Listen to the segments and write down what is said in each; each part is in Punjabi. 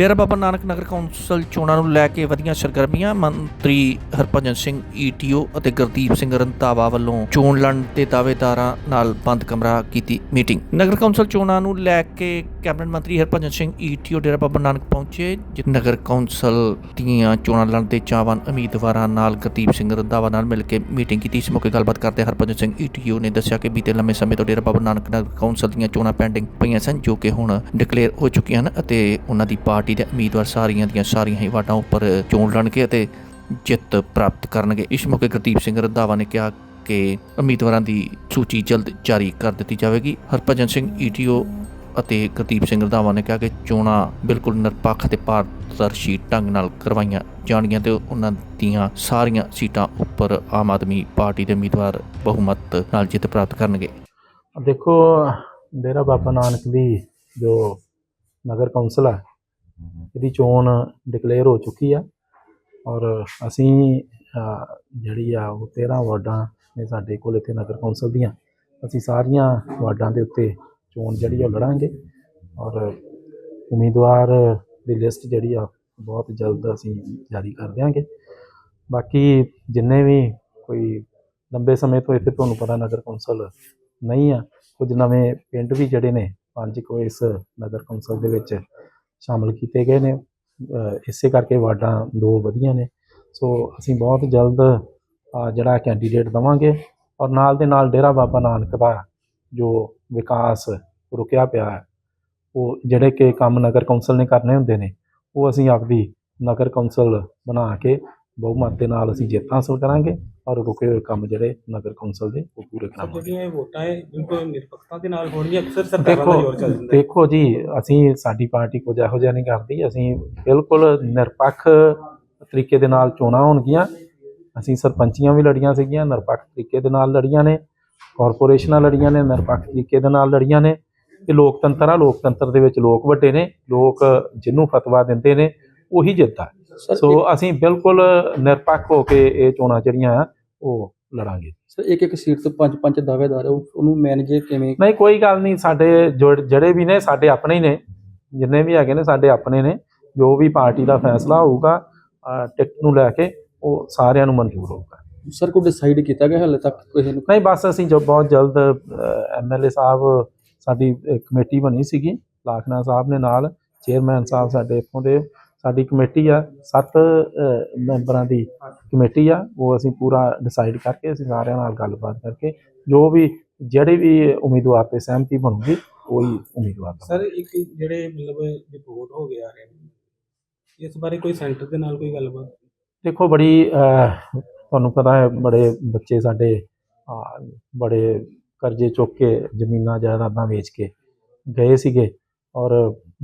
ਡੇਰਾ ਬਾਬਾ ਨਾਨਕ ਨਗਰ ਕੌਂਸਲ ਚੋਣਾਂ ਨੂੰ ਲੈ ਕੇ ਵਧੀਆਂ ਸਰਗਰਮੀਆਂ, ਮੰਤਰੀ ਹਰਭਜਨ ਸਿੰਘ ਈਟੀਓ ਅਤੇ ਗੁਰਦੀਪ ਸਿੰਘ ਰੰਧਾਵਾ ਵੱਲੋਂ ਚੋਣ ਲੜਨ ਦੇ ਦਾਅਵੇਦਾਰਾਂ ਨਾਲ ਬੰਦ ਕਮਰਾ ਕੀਤੀ ਮੀਟਿੰਗ। ਨਗਰ ਕੌਂਸਲ ਚੋਣਾਂ ਨੂੰ ਲੈ ਕੇ ਕੈਬਨਿਟ ਮੰਤਰੀ ਹਰਭਜਨ ਸਿੰਘ ਈਟੀਓ ਡੇਰਾ ਬਾਬਾ ਨਾਨਕ ਪਹੁੰਚੇ ਜਿ- ਨਗਰ ਕੌਂਸਲ ਦੀਆਂ ਚੋਣਾਂ ਲੜਨ ਦੇ ਚਾਹਵਾਨ ਉਮੀਦਵਾਰਾਂ ਨਾਲ ਗੁਰਦੀਪ ਸਿੰਘ ਰੰਧਾਵਾ ਨਾਲ ਮਿਲ ਕੇ ਮੀਟਿੰਗ ਕੀਤੀ। ਇਸ ਮੌਕੇ ਗੱਲਬਾਤ ਕਰਦੇ ਹਰਭਜਨ ਸਿੰਘ ਈਟੀਓ ਨੇ ਦੱਸਿਆ ਕਿ ਬੀਤੇ ਲੰਮੇ ਸਮੇਂ ਤੋਂ ਡੇਰਾ ਬਾਬਾ ਨਾਨਕ ਨਗਰ ਕੌਂਸਲ ਦੀਆਂ ਚੋਣਾਂ ਪੈਂਡਿੰਗ ਪਈਆਂ ਸਨ, ਜੋ ਕਿ ਹੁਣ ਡਿਕਲੇਅਰ ਹੋ ਚੁੱਕੀਆਂ ਹਨ ਅਤੇ ਉਹਨਾਂ ਦੀ ਪਾਰਟੀ ਦੇ ਉਮੀਦਵਾਰ ਸਾਰੀਆਂ ਦੀਆਂ ਸਾਰੀਆਂ ਹੀ ਵਾਟਾਂ ਉੱਪਰ ਚੋਣ ਲੜਨਗੇ ਅਤੇ ਜਿੱਤ ਪ੍ਰਾਪਤ ਕਰਨਗੇ। ਇਸ ਮੌਕੇ ਗੁਰਦੀਪ ਸਿੰਘ ਰੰਧਾਵਾ ਨੇ ਕਿਹਾ ਕਿ ਉਮੀਦਵਾਰਾਂ ਦੀ ਸੂਚੀ ਜਲਦ ਜਾਰੀ ਕਰ ਦਿੱਤੀ ਜਾਵੇਗੀ। ਹਰਭਜਨ ਸਿੰਘ ਈਟੀਓ ਅਤੇ ਗੁਰਦੀਪ ਸਿੰਘ ਰੰਧਾਵਾ ਨੇ ਕਿਹਾ ਕਿ ਚੋਣਾਂ ਬਿਲਕੁਲ ਨਿਰਪੱਖ ਅਤੇ ਪਾਰਦਰਸ਼ੀ ਢੰਗ ਨਾਲ ਕਰਵਾਈਆਂ ਜਾਣਗੀਆਂ ਤੇ ਉਹਨਾਂ ਦੀਆਂ ਸਾਰੀਆਂ ਸੀਟਾਂ ਉੱਪਰ ਆਮ ਆਦਮੀ ਪਾਰਟੀ ਦੇ ਉਮੀਦਵਾਰ ਬਹੁਮਤ ਨਾਲ ਜਿੱਤ ਪ੍ਰਾਪਤ ਕਰਨਗੇ। ਦੇਖੋ, ਡੇਰਾ ਬਾਬਾ ਨਾਨਕ ਦੀ ਜੋ ਨਗਰ ਕੌਂਸਲ ਹੈ ਇਹਦੀ ਚੋਣ ਡਿਕਲੇਅਰ ਹੋ ਚੁੱਕੀ ਆ ਔਰ ਅਸੀਂ ਜਿਹੜੀ ਆ ਉਹ 13 ਵਾਰਡਾਂ ਨੇ ਸਾਡੇ ਕੋਲ ਇੱਥੇ ਨਗਰ ਕੌਂਸਲ ਦੀਆਂ। ਅਸੀਂ ਸਾਰੀਆਂ ਵਾਰਡਾਂ ਦੇ ਉੱਤੇ ਚੋਣ ਜਿਹੜੀ ਆ ਉਹ ਲੜਾਂਗੇ। ਔਰ ਉਮੀਦਵਾਰ ਦੀ ਲਿਸਟ ਜਿਹੜੀ ਆ, ਬਹੁਤ ਜਲਦ ਅਸੀਂ ਜਾਰੀ ਕਰ ਦਿਆਂਗੇ। ਬਾਕੀ ਜਿੰਨੇ ਵੀ ਕੋਈ ਲੰਬੇ ਸਮੇਂ ਤੋਂ ਇੱਥੇ ਤੁਹਾਨੂੰ ਪਤਾ ਨਗਰ ਕੌਂਸਲ ਨਹੀਂ ਆ, ਕੁਝ ਨਵੇਂ ਪਿੰਡ ਵੀ ਜਿਹੜੇ ਨੇ, ਪੰਜ ਕੋ ਇਸ ਨਗਰ ਕੌਂਸਲ ਦੇ ਵਿੱਚ ਸ਼ਾਮਲ ਕੀਤੇ ਗਏ ਨੇ। ਇਸੇ ਕਰਕੇ ਵਾਰਡਾਂ ਦੋ ਵਧੀਆਂ ਨੇ। ਸੋ ਅਸੀਂ ਬਹੁਤ ਜਲਦ ਜਿਹੜਾ ਕੈਂਡੀਡੇਟ ਦਵਾਂਗੇ। ਔਰ ਨਾਲ ਦੇ ਨਾਲ ਡੇਰਾ ਬਾਬਾ ਨਾਨਕ ਦਾ ਜੋ ਵਿਕਾਸ ਰੁਕਿਆ ਪਿਆ ਹੈ ਉਹ ਜਿਹੜੇ ਕਿ ਕੰਮ ਨਗਰ ਕੌਂਸਲ ਨੇ ਕਰਨੇ ਹੁੰਦੇ ਨੇ ਉਹ ਅਸੀਂ ਆਪਦੀ ਨਗਰ ਕੌਂਸਲ ਬਣਾ ਕੇ ਬਹੁਮਤ ਦੇ ਨਾਲ ਅਸੀਂ ਜਿੱਤ ਹਾਸਲ ਕਰਾਂਗੇ ਔਰ ਰੁਕੇ ਹੋਏ ਕੰਮ ਜਿਹੜੇ ਨਗਰ ਕੌਂਸਲ ਦੇ ਉਹ ਪੂਰੇ ਕਰਾਂਗੇ। ਜਿਹੜੀਆਂ ਇਹ ਵੋਟਾਂ ਹੈ ਬਿਲਕੁਲ ਨਿਰਪੱਖਤਾ ਦੇ ਨਾਲ ਹੋਣਗੀਆਂ ਅਕਸਰ ਸਰਕਾਰਾਂ ਦਾ ਜ਼ੋਰ ਚੱਲ ਜਾਂਦਾ ਦੇਖੋ ਜੀ ਅਸੀਂ ਸਾਡੀ ਪਾਰਟੀ ਕੁਝ ਇਹੋ ਜਿਹਾ ਨਹੀਂ ਕਰਦੀ ਅਸੀਂ ਬਿਲਕੁਲ ਨਿਰਪੱਖ ਤਰੀਕੇ ਦੇ ਨਾਲ ਚੋਣਾਂ ਹੋਣਗੀਆਂ। ਅਸੀਂ ਸਰਪੰਚੀਆਂ ਵੀ ਲੜੀਆਂ ਸੀਗੀਆਂ ਨਿਰਪੱਖ ਤਰੀਕੇ ਦੇ ਨਾਲ ਲੜੀਆਂ ਨੇ। ਕਾਰਪੋਰੇਸ਼ਨਾਂ ਲੜੀਆਂ ਨੇ ਨਿਰਪੱਖ ਤਰੀਕੇ ਦੇ ਨਾਲ ਲੜੀਆਂ ਨੇ ਇਹ ਲੋਕਤੰਤਰ ਆ ਲੋਕਤੰਤਰ ਦੇ ਵਿੱਚ ਲੋਕ ਵੱਡੇ ਨੇ ਲੋਕ ਜਿਹਨੂੰ ਫਤਵਾ ਦਿੰਦੇ ਨੇ ਉਹੀ ਜਿੱਤਦਾ ਸੋ ਅਸੀਂ ਬਿਲਕੁਲ ਨਿਰਪੱਖ ਹੋ ਕੇ ਇਹ ਚੋਣਾਂ ਜਿਹੜੀਆਂ ਆ ਉਹ ਲੜਾਂਗੇ। ਸਰ ਇੱਕ ਇੱਕ ਸੀਟ ਤੋਂ ਪੰਜ ਪੰਜ ਦਾਅਵੇਦਾਰ ਉਹਨੂੰ ਮੈਨੇਜ ਕਿਵੇਂ ਨਹੀਂ ਕੋਈ ਗੱਲ ਨਹੀਂ ਸਾਡੇ ਜਿਹੜੇ ਵੀ ਨੇ ਸਾਡੇ ਆਪਣੇ ਹੀ ਨੇ ਜਿੰਨੇ ਵੀ ਹੈਗੇ ਨੇ ਸਾਡੇ ਆਪਣੇ ਨੇ ਜੋ ਵੀ ਪਾਰਟੀ ਦਾ ਫੈਸਲਾ ਹੋਊਗਾ ਟਿਕਟ ਨੂੰ ਲੈ ਕੇ ਉਹ ਸਾਰਿਆਂ ਨੂੰ ਮਨਜ਼ੂਰ ਹੋਊਗਾ। ਸਰ ਕੋਈ ਡਿਸਾਈਡ ਕੀਤਾ ਗਿਆ ਹਾਲੇ ਤੱਕ ਕਿਸੇ ਨੂੰ ਨਹੀਂ ਬਸ ਅਸੀਂ ਜੋ ਬਹੁਤ ਜਲਦ ਐਮਐਲਏ ਸਾਹਿਬ ਸਾਡੀ ਕਮੇਟੀ ਬਣੀ ਸੀਗੀ ਲਾਖਨਾ ਸਾਹਿਬ ਨੇ ਨਾਲ ਚੇਅਰਮੈਨ ਸਾਹਿਬ ਸਾਡੇ ਇੱਥੋਂ ਦੇ ਸਾਡੀ ਕਮੇਟੀ ਆ ਸੱਤ ਮੈਂਬਰਾਂ ਦੀ ਕਮੇਟੀ ਆ ਉਹ ਅਸੀਂ ਪੂਰਾ ਡਿਸਾਈਡ ਕਰਕੇ ਅਸੀਂ ਸਾਰਿਆਂ ਨਾਲ ਗੱਲਬਾਤ ਕਰਕੇ ਜੋ ਵੀ ਜਿਹੜੇ ਵੀ ਉਮੀਦਵਾਰ ਤੇ ਸਹਿਮਤੀ ਬਣੂਗੀ ਉਹੀ ਉਮੀਦਵਾਰ ਸਰ ਇੱਕ ਜਿਹੜੇ ਮਤਲਬ ਰਿਪੋਰਟ ਹੋ ਗਿਆ ਹੈ ਇਸ ਬਾਰੇ ਕੋਈ ਸੈਂਟਰ ਦੇ ਨਾਲ ਕੋਈ ਗੱਲਬਾਤ? ਦੇਖੋ ਬੜੀ ਤੁਹਾਨੂੰ ਪਤਾ ਹੈ, ਬੜੇ ਬੱਚੇ ਸਾਡੇ ਬੜੇ ਕਰਜ਼ੇ ਚੁੱਕ ਕੇ ਜ਼ਮੀਨਾਂ, ਜਾਇਦਾਦਾਂ ਵੇਚ ਕੇ ਗਏ ਸੀਗੇ ਔਰ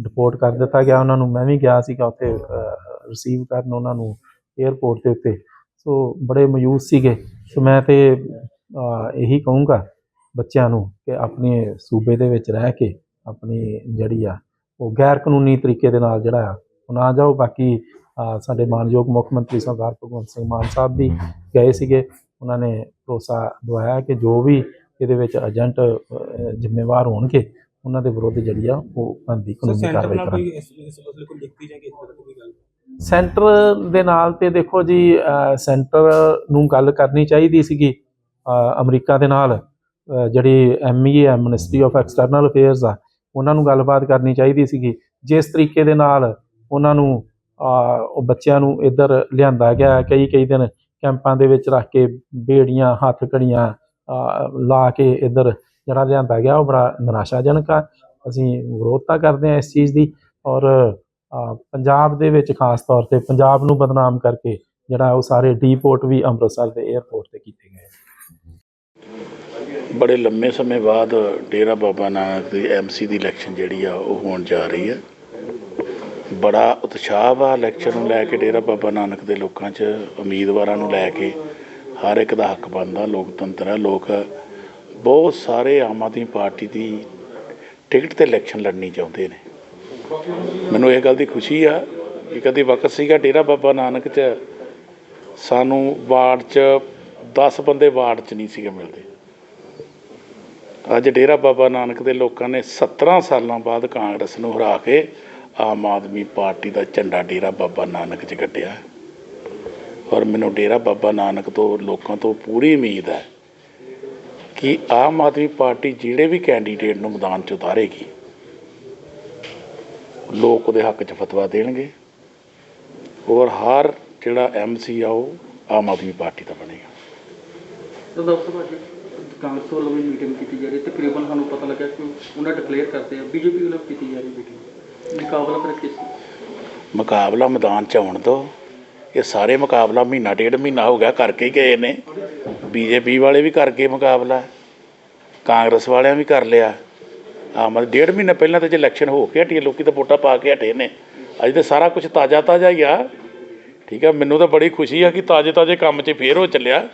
ਡਿਪੋਰਟ ਕਰ ਦਿੱਤਾ ਗਿਆ ਉਹਨਾਂ ਨੂੰ। ਮੈਂ ਵੀ ਗਿਆ ਸੀਗਾ ਉੱਥੇ ਰਿਸੀਵ ਕਰਨ ਉਹਨਾਂ ਨੂੰ 에ਅਰਪੋਰਟ ਦੇ ਉੱਤੇ। ਸੋ ਬੜੇ ਮਯੂਸ ਸੀਗੇ। ਸੋ ਮੈਂ ਤੇ ਇਹੀ ਕਹੂੰਗਾ ਬੱਚਿਆਂ ਨੂੰ ਕਿ ਆਪਣੇ ਸੂਬੇ ਦੇ ਵਿੱਚ ਰਹਿ ਕੇ ਆਪਣੀ ਜਿਹੜੀ ਆ, ਉਹ ਗੈਰ ਕਾਨੂੰਨੀ ਤਰੀਕੇ ਦੇ ਨਾਲ ਜਿਹੜਾ ਆ, ਉਹ ਨਾ ਜਾਓ। ਬਾਕੀ ਸਾਡੇ ਮਾਨਯੋਗ ਮੁੱਖ ਮੰਤਰੀ ਸਰਦਾਰ ਭਗਵੰਤ ਸਿੰਘ ਮਾਨ ਸਾਹਿਬ ਵੀ ਗਏ ਸੀਗੇ। ਉਹਨਾਂ ਨੇ ਭਰੋਸਾ ਦਵਾਇਆ ਕਿ ਜੋ ਵੀ ਇਹਦੇ ਵਿੱਚ ਏਜੰਟ ਜ਼ਿੰਮੇਵਾਰ ਹੋਣਗੇ ਉਹਨਾਂ ਦੇ ਵਿਰੁੱਧ ਜਿਹੜੀ ਆ ਉਹ ਸਰ ਕਾਨੂੰਨੀ ਕਾਰਵਾਈ ਕਰਾਂਗੇ। ਸੈਂਟਰ ਦੇ ਨਾਲ ਤੇ ਦੇਖੋ ਜੀ ਸੈਂਟਰ ਨੂੰ ਗੱਲ ਕਰਨੀ ਚਾਹੀਦੀ ਸੀਗੀ ਅਮਰੀਕਾ ਦੇ ਨਾਲ। ਜਿਹੜੀ MEA ministry of external affairs ਆ ਉਹਨਾਂ ਨੂੰ ਗੱਲਬਾਤ ਕਰਨੀ ਚਾਹੀਦੀ ਸੀਗੀ। ਜਿਸ ਤਰੀਕੇ ਦੇ ਨਾਲ ਉਹਨਾਂ ਨੂੰ ਉਹ ਬੱਚਿਆਂ ਨੂੰ ਇੱਧਰ ਲਿਆਂਦਾ ਗਿਆ ਕਈ ਕਈ ਦਿਨ ਕੈਂਪਾਂ ਦੇ ਵਿੱਚ ਰੱਖ ਕੇ ਬੇੜੀਆਂ, ਹੱਥ ਘੜੀਆਂ ਲਾ ਕੇ ਇੱਧਰ ਜਿਹੜਾ ਲਿਆਂਦਾ ਗਿਆ, ਉਹ ਬੜਾ ਨਿਰਾਸ਼ਾਜਨਕ ਆ। ਅਸੀਂ ਵਿਰੋਧਤਾ ਕਰਦੇ ਹਾਂ ਇਸ ਚੀਜ਼ ਦੀ ਔਰ ਪੰਜਾਬ ਦੇ ਵਿੱਚ ਖਾਸ ਤੌਰ ਤੇ ਪੰਜਾਬ ਨੂੰ ਬਦਨਾਮ ਕਰਕੇ ਜਿਹੜਾ ਉਹ ਸਾਰੇ ਡੀਪੋਰਟ ਵੀ ਅੰਮ੍ਰਿਤਸਰ ਦੇ 에ਅਰਪੋਰਟ ਤੇ ਕੀਤੇ ਗਏ। ਬੜੇ ਲੰਮੇ ਸਮੇਂ ਬਾਅਦ ਡੇਰਾ ਬਾਬਾ ਨਾਨਕ ਦੀ ਐਮਸੀ ਦੀ ਇਲੈਕਸ਼ਨ ਜਿਹੜੀ ਆ, ਉਹ ਹੋਣ ਜਾ ਰਹੀ ਹੈ। ਬੜਾ ਉਤਸ਼ਾਹ ਵਾ ਇਲੈਕਸ਼ਨ ਨੂੰ ਲੈ ਕੇ ਡੇਰਾ ਬਾਬਾ ਨਾਨਕ ਦੇ ਲੋਕਾਂ 'ਚ, ਉਮੀਦਵਾਰਾਂ ਨੂੰ ਲੈ ਕੇ। ਹਰ ਇੱਕ ਦਾ ਹੱਕ ਬਣਦਾ, ਲੋਕਤੰਤਰ ਹੈ, ਲੋਕ ਬਹੁਤ ਸਾਰੇ ਆਮ ਆਦਮੀ ਪਾਰਟੀ ਦੀ ਟਿਕਟ ਤੇ ਇਲੈਕਸ਼ਨ ਲੜਨੀ ਚਾਹੁੰਦੇ ਨੇ। ਮੈਨੂੰ ਇਹ ਗੱਲ ਦੀ ਖੁਸ਼ੀ ਆ ਕਿ ਕਦੀ ਵਕਤ ਸੀਗਾ ਡੇਰਾ ਬਾਬਾ ਨਾਨਕ 'ਚ, ਸਾਨੂੰ ਵਾਰਡ 'ਚ 10 ਬੰਦੇ ਵਾਰਡ 'ਚ ਨਹੀਂ ਸੀਗੇ ਮਿਲਦੇ। ਅੱਜ ਡੇਰਾ ਬਾਬਾ ਨਾਨਕ ਦੇ ਲੋਕਾਂ ਨੇ 17 ਸਾਲਾਂ ਬਾਅਦ ਕਾਂਗਰਸ ਨੂੰ ਹਰਾ ਕੇ ਆਮ ਆਦਮੀ ਪਾਰਟੀ ਦਾ ਝੰਡਾ ਡੇਰਾ ਬਾਬਾ ਨਾਨਕ 'ਚ ਗੱਡਿਆ ਔਰ ਮੈਨੂੰ ਡੇਰਾ ਬਾਬਾ ਨਾਨਕ ਤੋਂ ਲੋਕਾਂ ਤੋਂ ਪੂਰੀ ਉਮੀਦ ਹੈ ਕਿ ਆਮ ਆਦਮੀ ਪਾਰਟੀ ਜਿਹੜੇ ਵੀ ਕੈਂਡੀਡੇਟ ਨੂੰ ਮੈਦਾਨ 'ਚ ਉਤਾਰੇਗੀ, ਲੋਕ ਉਹਦੇ ਹੱਕ 'ਚ ਫਤਵਾ ਦੇਣਗੇ ਔਰ ਹਰ ਜਿਹੜਾ ਐਮਸੀ ਆ ਉਹ ਆਮ ਆਦਮੀ ਪਾਰਟੀ ਦਾ ਬਣੇਗਾ। ਤਾਂ ਡਾਕਟਰ ਸਾਹਿਬ ਕਾਂਗਰਸ ਵੱਲੋਂ ਵੀ ਮੀਟਿੰਗ ਕੀਤੀ ਜਾ ਰਹੀ ਹੈ। ਤਕਰੀਬਨ ਸਾਨੂੰ ਪਤਾ ਲੱਗਾ ਕਿ ਉਹਨਾਂ ਡਿਕਲੇਅਰ ਕਰਦੇ ਆ, ਬੀਜੇਪੀ ਵੱਲੋਂ ਕੀਤੀ ਜਾ ਰਹੀ ਮੀਟਿੰਗ ਮੁਕਾਬਲਾ ਫਿਰ ਕਿਸ ਮੁਕਾਬਲਾ ਮੈਦਾਨ 'ਚ ਆਉਣ ਦੋ ਇਹ ਸਾਰੇ ਮੁਕਾਬਲਾ ਮਹੀਨਾ ਡੇਢ ਮਹੀਨਾ ਹੋ ਗਿਆ ਕਰਕੇ ਗਏ ਨੇ। ਬੀਜੇਪੀ ਵਾਲੇ ਵੀ ਕਰ ਗਏ ਮੁਕਾਬਲਾ, ਕਾਂਗਰਸ ਵਾਲਿਆਂ ਵੀ ਕਰ ਲਿਆ। ਆ ਮਤਲਬ ਡੇਢ ਮਹੀਨਾ ਪਹਿਲਾਂ ਤਾਂ ਜੇ ਇਲੈਕਸ਼ਨ ਹੋ ਕੇ ਹਟੀ ਲੋਕੀ ਤਾਂ ਵੋਟਾਂ ਪਾ ਕੇ ਹਟੇ ਨੇ। ਅੱਜ ਤੇ ਸਾਰਾ ਕੁਝ ਤਾਜ਼ਾ ਤਾਜ਼ਾ ਹੀ ਆ। ਠੀਕ ਆ, ਮੈਨੂੰ ਤਾਂ ਬੜੀ ਖੁਸ਼ੀ ਆ ਕਿ ਤਾਜ਼ੇ ਤਾਜ਼ੇ ਕੰਮ 'ਚ ਫੇਰ ਹੋ ਚੱਲਿਆ।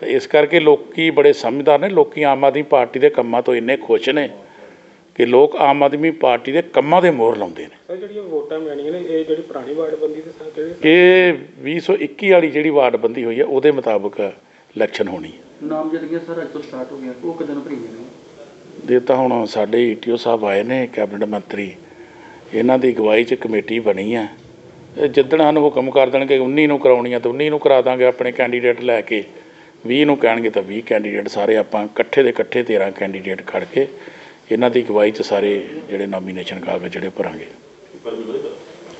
ਤੇ ਇਸ ਕਰਕੇ ਲੋਕੀ ਬੜੇ ਸਮਝਦਾਰ ਨੇ, ਲੋਕੀ ਆਮ ਆਦਮੀ ਪਾਰਟੀ ਦੇ ਕੰਮਾਂ ਤੋਂ ਇੰਨੇ ਖੁਸ਼ ਨੇ। ਕਿ ਲੋਕ ਆਮ ਆਦਮੀ ਪਾਰਟੀ ਦੇ ਕੰਮਾਂ ਦੇ ਮੋਹਰ ਲਾਉਂਦੇ ਨੇ। ਸਰ ਜਿਹੜੀਆਂ ਵੋਟਾਂ ਮਿਲਣੀਆਂ ਨੇ ਇਹ ਜਿਹੜੀ ਪੁਰਾਣੀ ਵਾਰਡਬੰਦੀ ਦੇ ਸਾਹ ਕਿਹੜੇ ਇਹ 2021 ਵਾਲੀ ਜਿਹੜੀ ਵਾਰਡਬੰਦੀ ਹੋਈ ਹੈ ਉਹਦੇ ਮੁਤਾਬਕ ਇਲੈਕਸ਼ਨ ਹੋਣੀ ਹੈ। ਨਾਮ ਜਿਹੜੀਆਂ ਸਰ ਅੱਜ ਤੋਂ ਸਟਾਰਟ ਹੋ ਗਿਆ ਉਹ ਕਦੋਂ ਨੂੰ ਭਰੀਆਂ ਨੇ? ਇਹ ਤਾਂ ਹੁਣ ਸਾਡੇ ਈਟੀਓ ਸਾਹਿਬ ਆਏ ਨੇ ਕੈਬਨਿਟ ਮੰਤਰੀ। ਇਹਨਾਂ ਦੀ ਅਗਵਾਈ 'ਚ ਕਮੇਟੀ ਬਣੀ ਆ ਇਹ ਜਿੱਦਣ ਸਾਨੂੰ ਹੁਕਮ ਕਰ ਦੇਣਗੇ 19 ਨੂੰ ਕਰਾਉਣੀਆਂ ਤਾਂ 19 ਨੂੰ ਕਰਾ ਦਾਂਗੇ ਆਪਣੇ ਕੈਂਡੀਡੇਟ ਲੈ ਕੇ। 20 ਨੂੰ ਕਹਿਣਗੇ ਤਾਂ 20 ਕੈਂਡੀਡੇਟ ਸਾਰੇ ਆਪਾਂ ਇਕੱਠੇ ਦੇ ਇਕੱਠੇ 13 ਕੈਂਡੀਡੇਟ ਖੜ ਕੇ ਇਹਨਾਂ ਦੀ ਅਗਵਾਈ 'ਚ ਸਾਰੇ ਜਿਹੜੇ ਨੋਮੀਨੇਸ਼ਨ ਕਾਗਜ਼ ਜਿਹੜੇ ਭਰਾਂਗੇ।